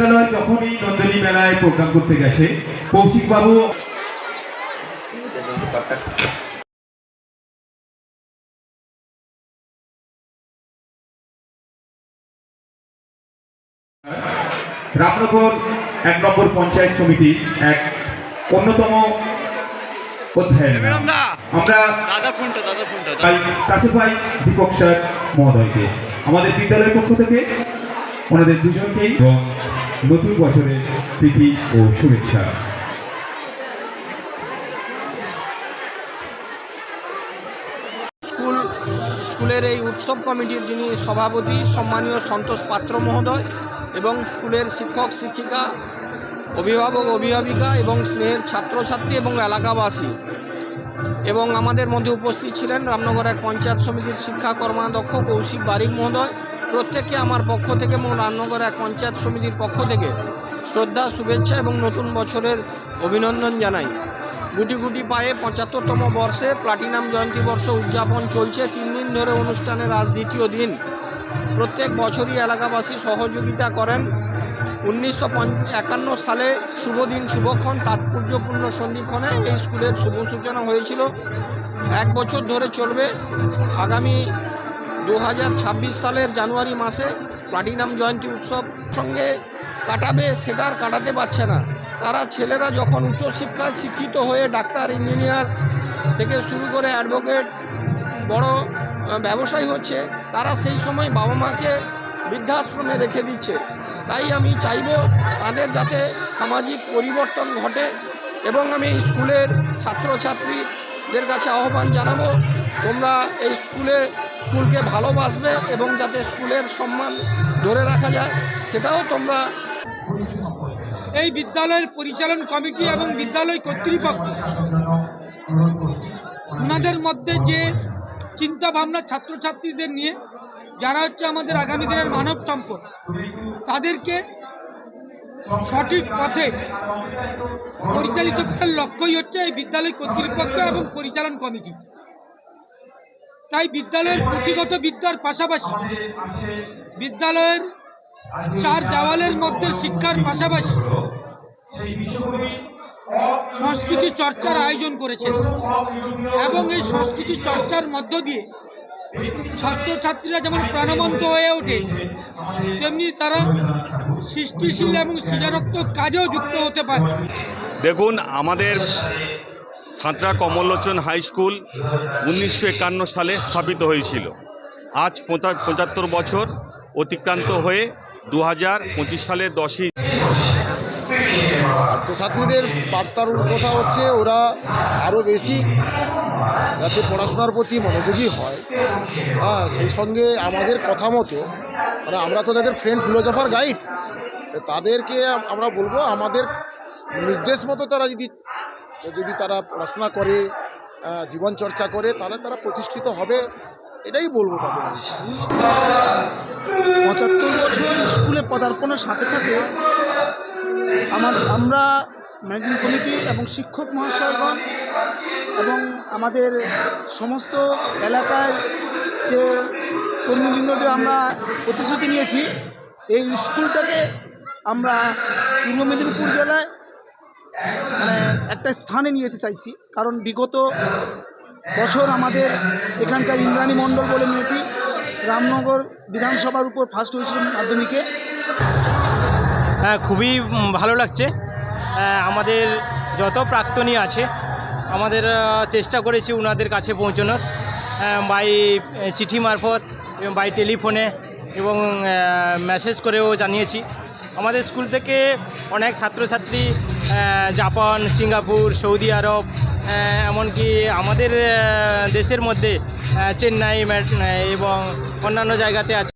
বিদ্যালয় যখনই নন্দিনী মেলায় প্রোগ্রাম করতে গেছে কৌশিক বাবু রামনগর এক নম্বর পঞ্চায়েত সমিতি এক অন্যতম অধ্যায় আমরা দাদা ফোনটা দাদা ফোনটা তাই কাছে পাই দীপক স্যার মহোদয়কে। আমাদের বিদ্যালয়ের পক্ষ থেকে ওনাদের দুজনকেই এবং নতুন বছরের প্রীতি ও শুভেচ্ছা। স্কুল, স্কুলের এই উৎসব কমিটির যিনি সভাপতি, সম্মানীয় সন্তোষ পাত্র মহোদয় এবং স্কুলের শিক্ষক, শিক্ষিকা, অভিভাবক, অভিভাবিকা এবং স্নেহের ছাত্রছাত্রী এবং এলাকাবাসী এবং আমাদের মধ্যে উপস্থিত ছিলেন রামনগর এক পঞ্চায়েত সমিতির শিক্ষা কর্মাধ্যক্ষ কৌশিক বারিক মহোদয়। প্রত্যেককে আমার পক্ষ থেকে এবং রামনগর এক পঞ্চায়েত সমিতির পক্ষ থেকে শ্রদ্ধা, শুভেচ্ছা এবং নতুন বছরের অভিনন্দন জানাই। গুটি গুটি পায়ে পঁচাত্তরতম বর্ষে প্লাটিনাম জয়ন্তী বর্ষ উদযাপন চলছে। তিন দিন ধরে অনুষ্ঠানের আজ দ্বিতীয় দিন। প্রত্যেক বছরই এলাকাবাসী সহযোগিতা করেন। উনিশশো একান্ন সালে শুভ দিন, শুভক্ষণ, তাৎপর্যপূর্ণ সন্ধিক্ষণে এই স্কুলের শুভ সূচনা হয়েছিল। এক বছর ধরে চলবে। আগামী দু হাজার ছাব্বিশ সালের জানুয়ারি মাসে প্লাটিনাম জয়ন্তী উৎসব সঙ্গে কাটাবে, সেটা আর কাটাতে পারছে না। তারা ছেলেরা যখন উচ্চশিক্ষায় শিক্ষিত হয়ে ডাক্তার, ইঞ্জিনিয়ার থেকে শুরু করে অ্যাডভোকেট, বড় ব্যবসায়ী হচ্ছে, তারা সেই সময় বাবা মাকে বৃদ্ধাশ্রমে রেখে দিচ্ছে। তাই আমি চাইব তাদের যাতে সামাজিক পরিবর্তন ঘটে এবং আমি স্কুলের ছাত্রছাত্রীদের কাছে আহ্বান জানাব, তোমরা এই স্কুলে স্কুলকে ভালোবাসবে এবং যাতে স্কুলের সম্মান ধরে রাখা যায়, সেটাও তোমরা এই বিদ্যালয়ের পরিচালন কমিটি এবং বিদ্যালয় কর্তৃপক্ষ ওনাদের মধ্যে যে চিন্তা ভাবনা ছাত্রছাত্রীদের নিয়ে, যারা হচ্ছে আমাদের আগামী দিনের মানব সম্পদ, তাদেরকে সঠিক পথে পরিচালিত করার লক্ষ্যই হচ্ছে এই বিদ্যালয় কর্তৃপক্ষ এবং পরিচালন কমিটি। তাই বিদ্যালয়ের পুঁথিগত বিদ্যার পাশাপাশি বিদ্যালয়ের চার দেওয়ালের মধ্যে শিক্ষার পাশাপাশি সংস্কৃতি চর্চার আয়োজন করেছেন এবং এই সংস্কৃতি চর্চার মধ্য দিয়ে ছাত্রছাত্রীরা যেমন প্রাণবন্ত হয়ে ওঠে, তেমনি তারা সৃষ্টিশীল এবং সৃজনাত্মক কাজেও যুক্ত হতে পারে। দেখুন, আমাদের সাঁতরা কমললোচন হাই স্কুল উনিশশো একান্ন সালে স্থাপিত হয়েছিল। আজ পঁচা- পঁচাত্তর বছর অতিক্রান্ত হয়ে দু হাজার পঁচিশ সালের দশই ছাত্রছাত্রীদের বার্তার কথা হচ্ছে, ওরা আরও বেশি যাতে পড়াশোনার প্রতি মনোযোগী হয়। হ্যাঁ সেই সঙ্গে আমাদের কথা মতো মানে আমরা তো তাদের ফ্রেন্ড ফিলোজফার গাইড তাদেরকে আমরা বলব, আমাদের নির্দেশ মতো তারা যদি যদি তারা পড়াশোনা করে জীবন চর্চা করে, তাহলে তারা প্রতিষ্ঠিত হবে, এটাই বলব তাদের পঁচাত্তর বছর স্কুলে পদার্পণের সাথে সাথে আমার, আমরা ম্যানেজিং কমিটি এবং শিক্ষক মহাশয়গণ এবং আমাদের সমস্ত এলাকার যে কর্মীবৃন্দদের আমরা প্রতিশ্রুতি নিয়েছি, এই স্কুলটাকে আমরা পূর্ব মেদিনীপুর জেলায় মানে একটা স্থানে নিয়ে যেতে চাইছি। কারণ বিগত বছর আমাদের এখানকার ইন্দ্রাণী মণ্ডল বলে মেয়েটি রামনগর বিধানসভার উপর ফার্স্ট হয়েছিল মাধ্যমিকে। হ্যাঁ খুবই ভালো লাগছে। আহ, আমাদের যত প্রাক্তনী আছে আমাদের চেষ্টা করেছি ওনাদের কাছে পৌঁছানোর। বাই চিঠি মারফত এবং বাই টেলিফোনে এবং মেসেজ করেও জানিয়েছি। আমাদের স্কুল থেকে অনেক ছাত্রছাত্রী জাপান, সিঙ্গাপুর, সৌদি আরব এমনকি আমাদের দেশের মধ্যে চেন্নাই এবং অন্যান্য জায়গাতে আছে।